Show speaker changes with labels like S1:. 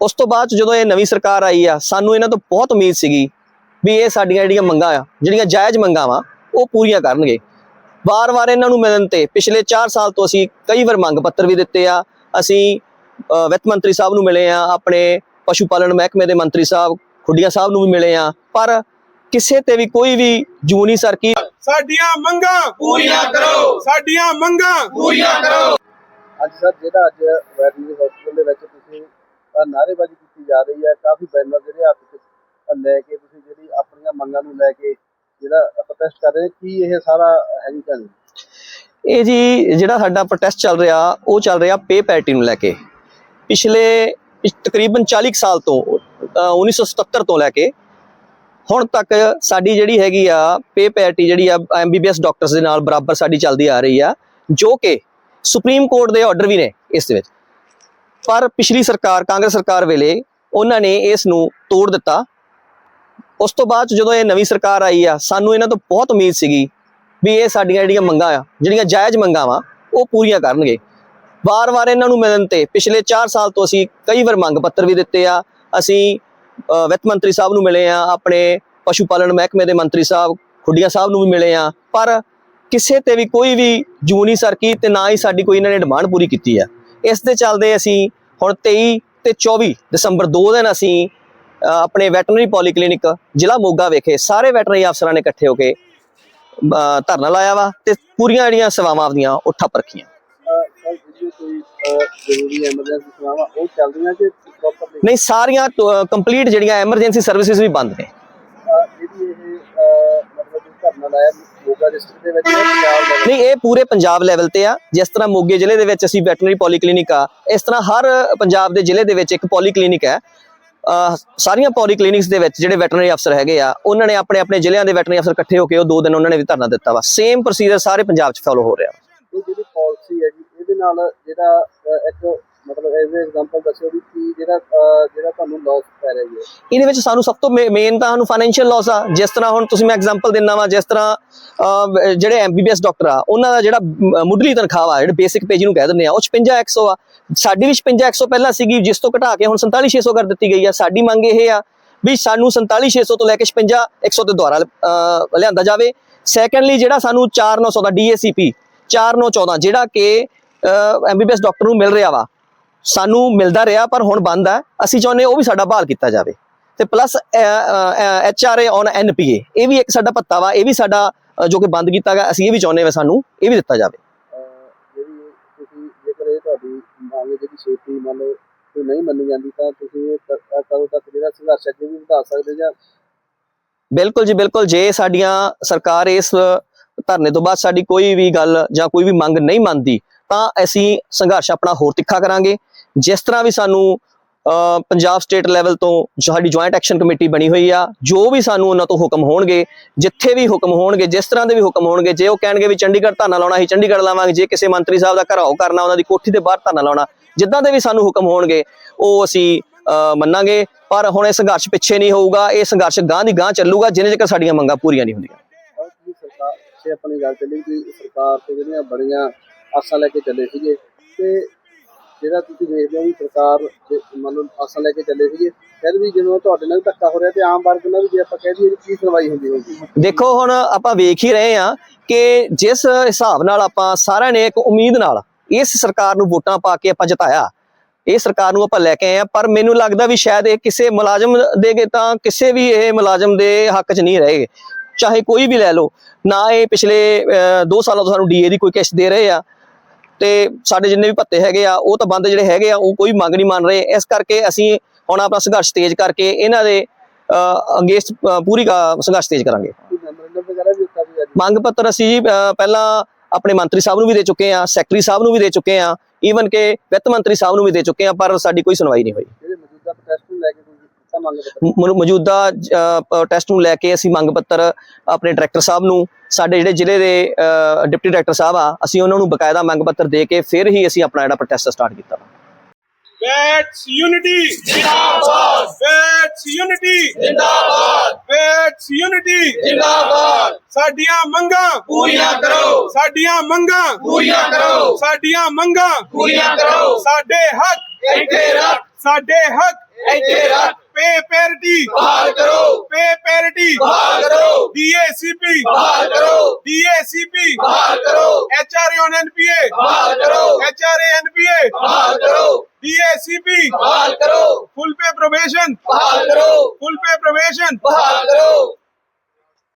S1: ਉਸ ਤੋਂ ਬਾਅਦ ਜਦੋਂ ਇਹ ਨਵੀਂ ਸਰਕਾਰ ਆਈ ਆ ਸਾਨੂੰ ਇਹਨਾਂ ਤੋਂ ਬਹੁਤ ਉਮੀਦ ਸੀਗੀ ਵੀ ਇਹ ਸਾਡੀਆਂ ਜਿਹੜੀਆਂ ਮੰਗਾਂ ਆ ਜਿਹੜੀਆਂ ਜਾਇਜ਼ ਮੰਗਾਂ ਵਾ ਉਹ ਪੂਰੀਆਂ ਕਰਨਗੇ। ਵਾਰ-ਵਾਰ ਇਹਨਾਂ ਨੂੰ ਮਿਲਣ ਤੇ ਪਿਛਲੇ 4 ਸਾਲ ਤੋਂ ਅਸੀਂ ਕਈ ਵਾਰ ਮੰਗ ਪੱਤਰ ਵੀ ਦਿੱਤੇ ਆ। ਅਸੀਂ ਵਿੱਤ ਮੰਤਰੀ ਸਾਹਿਬ ਨੂੰ ਮਿਲੇ ਆ ਆਪਣੇ ਪਸ਼ੂ ਪਾਲਣ ਮਹਿਕਮੇ ਦੇ ਮੰਤਰੀ ਸਾਹਿਬ ਖੁੱਡੀਆਂ ਸਾਹਿਬ ਨੂੰ ਵੀ ਮਿਲੇ ਆ। ਪਰ ਕਿਸੇ ਤੇ ਵੀ ਕੋਈ ਵੀ ਜੂਨੀ ਸਰਕੀ
S2: ਸਾਡੀਆਂ ਮੰਗਾਂ ਪੂਰੀਆਂ ਕਰੋ। ਸਾਡੀਆਂ ਮੰਗਾਂ ਪੂਰੀਆਂ ਕਰੋ।
S3: ਅੱਜ ਸਰ ਜਿਹੜਾ ਅੱਜ ਵੈਟਰਨਰੀ ਹਸਪੀਟਲ ਦੇ ਵਿੱਚ ਤੁਸੀਂ ਕੀਤੀ ਜਾ ਰਹੀ ਹੈ। ਕਾਫੀ ਬੈਨਰ ਜਿਹੜੇ ਹੱਥ 'ਚ ਲੈ ਕੇ ਤੁਸੀਂ ਜਿਹੜੀ ਆਪਣੀਆਂ ਮੰਗਾਂ ਨੂੰ ਲੈ ਕੇ ਜਿਹੜਾ ਪ੍ਰੋਟੈਸਟ ਕਰ ਰਹੇ ਕੀ ਇਹ ਸਾਰਾ ਹੈਗੀ ਕਹਾਣੀ
S1: ਇਹ ਜੀ ਜਿਹੜਾ ਸਾਡਾ ਪ੍ਰੋਟੈਸਟ ਚੱਲ ਰਿਹਾ ਉਹ ਚੱਲ ਰਿਹਾ ਪੇ ਪੈਟੀ ਨੂੰ ਲੈ ਕੇ। ਪਿਛਲੇ ਤਕਰੀਬਨ 40 ਸਾਲ ਤੋਂ ਅ, 1977 ਤੋਂ ਲੈ ਕੇ ਹੁਣ ਤੱਕ ਸਾਡੀ ਜਿਹੜੀ ਹੈਗੀ ਆ ਪੇ ਪੈਟੀ ਜਿਹੜੀ ਆ ਐਮਬੀਬੀਐਸ ਡਾਕਟਰਸ ਦੇ ਨਾਲ ਬਰਾਬਰ ਸਾਡੀ ਚੱਲਦੀ ਆ ਰਹੀ ਆ ਜੋ ਕਿ ਸੁਪਰੀਮ ਕੋਰਟ ਦੇ ਆਰਡਰ ਵੀ ਨੇ ਇਸ ਦੇ ਵਿੱਚ। ਪਰ ਪਿਛਲੀ ਸਰਕਾਰ, ਕਾਂਗਰਸ ਸਰਕਾਰ ਵੇਲੇ ਉਹਨਾਂ ਨੇ ਇਸ ਨੂੰ ਤੋੜ ਦਿੱਤਾ। ਉਸ ਤੋਂ ਬਾਅਦ ਜਦੋਂ ਇਹ ਨਵੀਂ ਸਰਕਾਰ ਆਈ ਆ, ਸਾਨੂੰ ਇਹਨਾਂ ਤੋਂ ਬਹੁਤ ਉਮੀਦ ਸੀਗੀ ਵੀ ਇਹ ਸਾਡੀਆਂ ਜਿਹੜੀਆਂ ਮੰਗਾਂ ਆ, ਜਿਹੜੀਆਂ ਜਾਇਜ਼ ਮੰਗਾਂ ਵਾ, ਉਹ ਪੂਰੀਆਂ ਕਰਨਗੇ। ਵਾਰ-ਵਾਰ ਇਹਨਾਂ ਨੂੰ ਮਿਲਣ ਤੇ ਪਿਛਲੇ 4 ਸਾਲ ਤੋਂ ਅਸੀਂ ਕਈ ਵਾਰ ਮੰਗ ਪੱਤਰ ਵੀ ਦਿੱਤੇ ਆ। ਅਸੀਂ ਵਿੱਤ ਮੰਤਰੀ ਸਾਹਿਬ ਨੂੰ ਮਿਲੇ ਆ, ਆਪਣੇ ਪਸ਼ੂ ਪਾਲਣ ਮਹਿਕਮੇ ਦੇ ਮੰਤਰੀ ਸਾਹਿਬ, ਖੁੱਡੀਆਂ ਸਾਹਿਬ ਨੂੰ ਵੀ ਮਿਲੇ ਆ। ਪਰ ਕਿਸੇ ਤੇ ਵੀ ਕੋਈ ਵੀ ਜੂਨੀ ਸਰਕੀ ਤੇ ਨਾ ਹੀ ਸਾਡੀ ਕੋਈ ਇਹਨਾਂ ਨੇ ਡਿਮਾਂਡ ਪੂਰੀ ਕੀਤੀ ਆ। ਇਸ ਦੇ ਚੱਲਦੇ ਅਸੀਂ ਹੁਣ 23 ਤੇ 24 ਦਸੰਬਰ ਦੋ ਦਿਨ ਅਸੀਂ ਆਪਣੇ ਵੈਟਰਨਰੀ ਪੋਲੀਕਲੀਨਿਕ ਜ਼ਿਲ੍ਹਾ ਮੋਗਾ ਵਿਖੇ ਸਾਰੇ ਵੈਟਰਨਰੀ ਅਫਸਰਾਂ ਨੇ ਇਕੱਠੇ ਹੋ ਕੇ ਧਰਨਾ ਲਾਇਆ ਵਾ ਤੇ ਪੂਰੀਆਂ ਜਿਹੜੀਆਂ ਸੇਵਾਵਾਂ ਆਪਦੀਆਂ ਉਹ ਠੱਪ ਰੱਖੀਆਂ। ਨਹੀਂ, ਸਾਰੀਆਂ ਕੰਪਲੀਟ ਜਿਹੜੀਆਂ ਐਮਰਜੈਂਸੀ ਸਰਵਿਸਿਜ਼ ਵੀ ਬੰਦ ਨੇ।
S3: ਜਿਹੜੀ ਇਹ ਮਤਲਬ ਧਰਨਾ ਲਾਇਆ ਡਿਸਟ੍ਰਿਕਟ ਦੇ ਵਿੱਚ ਜਾਂ ਪੰਜਾਬ ਦੇ ਵਿੱਚ
S1: ਨਹੀਂ ਇਹ ਪੂਰੇ ਪੰਜਾਬ ਲੈਵਲ ਤੇ ਆ। ਜਿਸ ਤਰ੍ਹਾਂ ਮੋਗੇ ਜ਼ਿਲ੍ਹੇ ਦੇ ਵਿੱਚ ਅਸੀਂ ਵੈਟਰਨਰੀ ਪੋਲੀਕਲੀਨਿਕ ਆ ਇਸ ਤਰ੍ਹਾਂ ਹਰ ਪੰਜਾਬ ਦੇ ਜ਼ਿਲ੍ਹੇ ਦੇ ਵਿੱਚ ਇੱਕ ਪੋਲੀਕਲੀਨਿਕ ਹੈ। ਸਾਰੀਆਂ ਪੋਲੀਕਲੀਨਿਕਸ ਦੇ ਵਿੱਚ ਜਿਹੜੇ ਵੈਟਰਨਰੀ ਅਫਸਰ ਹੈਗੇ ਆ ਉਹਨਾਂ ਨੇ ਆਪਣੇ ਆਪਣੇ ਜ਼ਿਲ੍ਹਿਆਂ ਦੇ ਵੈਟਰਨਰੀ ਅਫਸਰ ਇਕੱਠੇ ਹੋ ਕੇ ਉਹ ਦੋ ਦਿਨ ਉਹਨਾਂ ਨੇ ਵੀ ਧਰਨਾ ਦਿੱਤਾ ਵਾ। ਸੇਮ ਪ੍ਰੋਸੀਜਰ ਸਾਰੇ ਪੰਜਾਬ 'ਚ ਫੋਲੋ ਹੋ ਰਿਹਾ।
S3: ਇਹ ਜਿਹੜੀ ਪਾਲਿਸੀ ਹੈ ਜੀ ਇਹਦੇ ਨਾਲ ਜਿਹੜਾ ਇੱਕ ਮਤਲਬ ਐਜ਼ ਐਗਜ਼ਾਮਪਲ ਦੱਸਿਓ ਵੀ ਕੀ ਜਿਹੜਾ ਜਿਹੜਾ ਤੁਹਾਨੂੰ ਲਾਸ ਪੈ ਰਿਹਾ ਜੀ।
S1: ਇਹਦੇ ਵਿੱਚ ਸਾਨੂੰ ਸਭ ਤੋਂ ਮੇਨ ਤਾਂ ਸਾਨੂੰ ਫਾਈਨੈਂਸ਼ੀਅਲ ਲਾਸ ਆ। ਜਿਸ ਤਰ੍ਹਾਂ ਹੁਣ ਤੁਸੀਂ ਮੈਂ ਐਗਜ਼ਾਮਪਲ ਦਿੰਦਾ ਵਾਂ, ਜਿਸ ਤਰ੍ਹਾਂ ਜਿਹੜੇ ਐਮਬੀਬੀਐਸ ਡਾਕਟਰ ਆ, ਉਹਨਾਂ ਦਾ ਜਿਹੜਾ ਮੁੱਢਲੀ ਤਨਖਾਹ ਆ ਜਿਹੜੇ ਬੇਸਿਕ ਪੇ ਜਿਹਨੂੰ ਕਹਿ ਦਿੰਦੇ ਆ, ਉਹ 55100 ਆ। ਸਾਡੀ ਵੀ 55100 ਪਹਿਲਾਂ ਸੀਗੀ, ਜਿਸ ਤੋਂ ਘਟਾ ਕੇ ਹੁਣ 47600 ਕਰ ਦਿੱਤੀ ਗਈ ਆ। ਸਾਡੀ ਮੰਗ ਇਹ ਆ ਵੀ ਸਾਨੂੰ 47600 ਤੋਂ ਲੈ ਕੇ 55100 ਤੇ ਦੁਆਰਾ ਲਿਆਂਦਾ ਜਾਵੇ। ਸੈਕੰਡਲੀ ਜਿਹੜਾ ਸਾਨੂੰ 4900 ਦਾ ਡੀਏਸੀਪੀ 4914 ਜਿਹੜਾ ਕਿ ਐਮਬੀਬੀਐਸ ਡਾਕਟਰ ਨੂੰ ਮਿਲ ਰਿਹਾ ਵਾ ਸਾਨੂੰ ਮਿਲਦਾ ਰਿਹਾ ਪਰ ਹੁਣ ਬੰਦ ਹੈ ਅਸੀਂ ਚਾਹੁੰਦੇ ਉਹ ਵੀ ਸਾਡਾ ਬਹਾਲ ਕੀਤਾ ਜਾਵੇ। ਤੇ ਪਲੱਸ ਐਚਆਰਏ ਔਨ ਐਨਪੀਏ ਇਹ ਵੀ ਇੱਕ ਸਾਡਾ ਪੱਤਾ ਵਾ ਇਹ ਵੀ ਸਾਡਾ ਜੋ ਕਿ ਬੰਦ ਕੀਤਾ ਗਿਆ ਅਸੀਂ ਇਹ ਵੀ ਚਾਹੁੰਦੇ ਹਾਂ ਸਾਨੂੰ ਇਹ ਵੀ ਦਿੱਤਾ ਜਾਵੇ।
S3: ਅਹ, ਜਿਹੜੀ ਤੁਸੀਂ ਜੇਕਰ ਇਹ ਤੁਹਾਡੀ ਮੰਗ ਹੈ ਜਿਹੜੀ ਛੇਤੀ ਮੰਨ ਲਓ ਕਿ ਨਹੀਂ ਮੰਨੀ ਜਾਂਦੀ ਤਾਂ ਤੁਸੀਂ ਇਹ ਕ- ਅਹ, ਕਦੋਂ ਤੱਕ ਜਿਹੜਾ ਸੰਘਰਸ਼ ਅੱਗੇ ਵੀ ਵਧਾ ਸਕਦੇ ਜਾਂ?
S1: ਬਿਲਕੁਲ ਜੀ ਬਿਲਕੁਲ। ਜੇ ਸਾਡੀਆਂ ਸਰਕਾਰ ਇਸ ਧਰਨੇ ਤੋਂ ਬਾਅਦ ਸਾਡੀ ਕੋਈ ਵੀ ਗੱਲ ਜਾਂ ਕੋਈ ਵੀ ਮੰਗ ਨਹੀਂ ਮੰਨਦੀ ਤਾਂ ਅਸੀਂ ਸੰਘਰਸ਼ ਆਪਣਾ ਹੋਰ ਤਿੱਖਾ ਕਰਾਂਗੇ। ਜਿਸ ਤਰ੍ਹਾਂ ਵੀ ਸਾਨੂੰ ਪੰਜਾਬ ਸਟੇਟ ਲੈਵਲ ਤੋਂ ਸਾਡੀ ਜੁਆਇੰਟ ਐਕਸ਼ਨ ਕਮੇਟੀ ਬਣੀ ਹੋਈ ਆ ਜੋ ਵੀ ਸਾਨੂੰ ਉਹਨਾਂ ਤੋਂ ਹੁਕਮ ਹੋਣਗੇ ਜਿੱਥੇ ਵੀ ਹੁਕਮ ਹੋਣਗੇ ਜਿਸ ਤਰ੍ਹਾਂ ਦੇ ਵੀ ਹੁਕਮ ਹੋਣਗੇ ਜੇ ਉਹ ਕਹਿਣਗੇ ਵੀ ਚੰਡੀਗੜ੍ਹ ਧਰਨਾ ਲਾਉਣਾ ਅਸੀਂ ਚੰਡੀਗੜ੍ਹ ਲਾਵਾਂਗੇ ਜੇ ਕਿਸੇ ਮੰਤਰੀ ਸਾਹਿਬ ਦਾ ਘਰਾਓ ਕਰਨਾ ਉਹਨਾਂ ਦੀ ਕੋਠੀ ਦੇ ਬਾਹਰ ਧਰਨਾ ਲਾਉਣਾ ਜਿੱਦਾਂ ਦੇ ਵੀ ਸਾਨੂੰ ਹੁਕਮ ਹੋਣਗੇ ਉਹ ਅਸੀਂ ਅ, ਮੰਨਾਂਗੇ। ਪਰ ਹੁਣ ਇਹ ਸੰਘਰਸ਼ ਪਿੱਛੇ ਨਹੀਂ ਹੋਊਗਾ ਇਹ ਸੰਘਰਸ਼ ਗਾਂ ਦੀ ਗਾਂ ਚੱਲੂਗਾ ਜਿੰਨੇ ਚਿਰ ਸਾਡੀਆਂ ਮੰਗਾਂ ਪੂਰੀਆਂ ਨਹੀਂ ਹੁੰਦੀਆਂ।
S3: ਆਪਣੀ ਗੱਲ ਚੱਲੀ ਕਿ ਸਰਕਾਰ ਤੇ ਜਿਹੜੀਆਂ ਬੜੀਆਂ ਆਸਾਂ ਲੈ ਕੇ ਚੱਲੇ ਸੀਗੇ ਤੇ ਜਿਹੜਾ ਤੁਸੀਂ ਦੇਖਦੇ ਹੋ ਵੀ ਸਰਕਾਰ ਜੇ ਮੰਨ ਲਓ ਆਸਾਂ ਲੈ ਕੇ ਚੱਲੇ ਸੀਗੇ, ਫਿਰ ਵੀ ਜਦੋਂ ਤੁਹਾਡੇ ਨਾਲ ਧੱਕਾ ਹੋ ਰਿਹਾ ਤੇ ਆਮ ਵਰਗ ਨਾਲ ਵੀ ਜੇ ਆਪਾਂ ਕਹਿ ਦਈਏ ਕੀ ਸੁਣਵਾਈ ਹੁੰਦੀ ਹੋਊਗੀ?
S1: ਦੇਖੋ, ਹੁਣ ਆਪਾਂ ਵੇਖ ਹੀ ਰਹੇ ਆ ਕਿ ਜਿਸ ਹਿਸਾਬ ਨਾਲ ਆਪਾਂ ਸਾਰਿਆਂ ਨੇ ਇੱਕ ਉਮੀਦ ਨਾਲ ਇਸ ਸਰਕਾਰ ਨੂੰ ਵੋਟਾਂ ਪਾ ਕੇ ਆਪਾਂ ਜਿਤਾਇਆ, ਇਹ ਸਰਕਾਰ ਨੂੰ ਆਪਾਂ ਲੈ ਕੇ ਆਏ ਆ ਪਰ ਮੈਨੂੰ ਲੱਗਦਾ ਵੀ ਸ਼ਾਇਦ ਇਹ ਕਿਸੇ ਮੁਲਾਜ਼ਮ ਦੇਗੇ ਤਾਂ ਕਿਸੇ ਵੀ ਇਹ ਮੁਲਾਜ਼ਮ ਦੇ ਹੱਕ 'ਚ ਨਹੀਂ ਰਹੇਗੇ ਚਾਹੇ ਕੋਈ ਵੀ ਲੈ ਲਓ, ਨਾ ਇਹ ਪਿਛਲੇ 2 ਸਾਲਾਂ ਤੋਂ ਸਾਨੂੰ ਡੀਏ ਦੀ ਕੋਈ ਕਿਸ਼ਤ ਦੇ ਰਹੇ ਆ ਤੇ ਸਾਡੇ ਜਿੰਨੇ ਵੀ ਪੱਤੇ ਹੈਗੇ ਆ, ਉਹ ਤਾਂ ਬੰਦ ਜਿਹੜੇ ਹੈਗੇ ਆ, ਉਹ ਕੋਈ ਮੰਗ ਨਹੀਂ ਮੰਨ ਰਹੇ। ਇਸ ਕਰਕੇ ਅਸੀਂ ਹੁਣ ਆਪਣਾ ਸੰਘਰਸ਼ ਤੇਜ਼ ਕਰਕੇ ਇਹਨਾਂ ਦੇ ਅੰਗੇਸਟ ਪੂਰੀ ਸੰਘਰਸ਼ ਤੇਜ਼ ਕਰਾਂਗੇ। ਮੰਗ ਪੱਤਰ ਅਸੀਂ ਪਹਿਲਾਂ ਆਪਣੇ ਮੰਤਰੀ ਸਾਹਿਬ ਨੂੰ ਵੀ ਦੇ ਚੁੱਕੇ ਆ, ਸੈਕਟਰੀ ਸਾਹਿਬ ਨੂੰ ਵੀ ਦੇ ਚੁੱਕੇ ਆ ਈਵਨ ਕਿ ਵਿੱਤ ਮੰਤਰੀ ਸਾਹਿਬ ਨੂੰ ਵੀ ਦੇ ਚੁੱਕੇ ਆ, ਪਰ ਸਾਡੀ ਕੋਈ ਸੁਣਵਾਈ ਨਹੀਂ ਹੋਈ
S3: ਜਿਹੜੇ ਮੌਜੂਦਾ ਪ੍ਰੋਟੈਸਟ ਨੂੰ ਲੈ ਕੇ ਕੋਈ ਦਿੱਤਾ ਮੰਗ ਪੱਤਰ
S1: ਮ- ਮੌਜੂਦਾ ਟੈਸਟ ਨੂੰ ਲੈ ਕੇ ਅਸੀਂ ਮੰਗ ਪੱਤਰ ਆਪਣੇ ਡਾਇਰੈਕਟਰ ਸਾਹਿਬ ਨੂੰ ਸਾਡੇ ਜਿਹੜੇ ਜ਼ਿਲ੍ਹੇ ਦੇ ਡਿਪਟੀ ਡਾਇਰੈਕਟਰ ਸਾਹਿਬ ਆ ਅਸੀਂ ਉਹਨਾਂ ਨੂੰ ਬਕਾਇਦਾ ਮੰਗ ਪੱਤਰ ਦੇ ਕੇ ਫਿਰ ਹੀ ਅਸੀਂ ਆਪਣਾ ਜਿਹੜਾ ਪ੍ਰੋਟੈਸਟ ਸਟਾਰਟ ਕੀਤਾ।
S2: ਵੈਟਸ ਯੂਨਿਟੀ ਜਿੰਦਾਬਾਦ! ਵੈਟਸ ਯੂਨਿਟੀ ਜਿੰਦਾਬਾਦ! ਵੈਟਸ ਯੂਨਿਟੀ ਜਿੰਦਾਬਾਦ! ਸਾਡੀਆਂ ਮੰਗਾਂ ਪੂਰੀਆਂ ਕਰੋ! ਸਾਡੀਆਂ ਮੰਗਾਂ ਪੂਰੀਆਂ ਕਰੋ! ਸਾਡੀਆਂ ਮੰਗਾਂ ਪੂਰੀਆਂ ਕਰੋ! ਸਾਡੇ ਹੱਕ ਇੱਥੇ ਰੱਖ! ਸਾਡੇ ਹੱਕ
S1: ਇੱਥੇ ਰੱਖ।
S2: ਪੇ ਪੈਰਿਟੀ।
S1: ਬਹਾਲ ਕਰੋ।
S2: ਪੇ ਪੈਰਿਟੀ।
S1: ਬਹਾਲ ਕਰੋ।
S2: ਡੀਏਸੀਪੀ।
S1: ਬਹਾਲ ਕਰੋ।
S2: ਡੀਏਸੀਪੀ।
S1: ਬਹਾਲ ਕਰੋ।
S2: HRA on NPA.
S1: ਬਹਾਲ ਕਰੋ।
S2: HRA NPA.
S1: ਬਹਾਲ ਕਰੋ।
S2: ਡੀਏਸੀਪੀ।
S1: ਬਹਾਲ ਕਰੋ।
S2: Full pay probation.
S1: ਬਹਾਲ ਕਰੋ।
S2: Full pay probation.
S1: ਬਹਾਲ ਕਰੋ।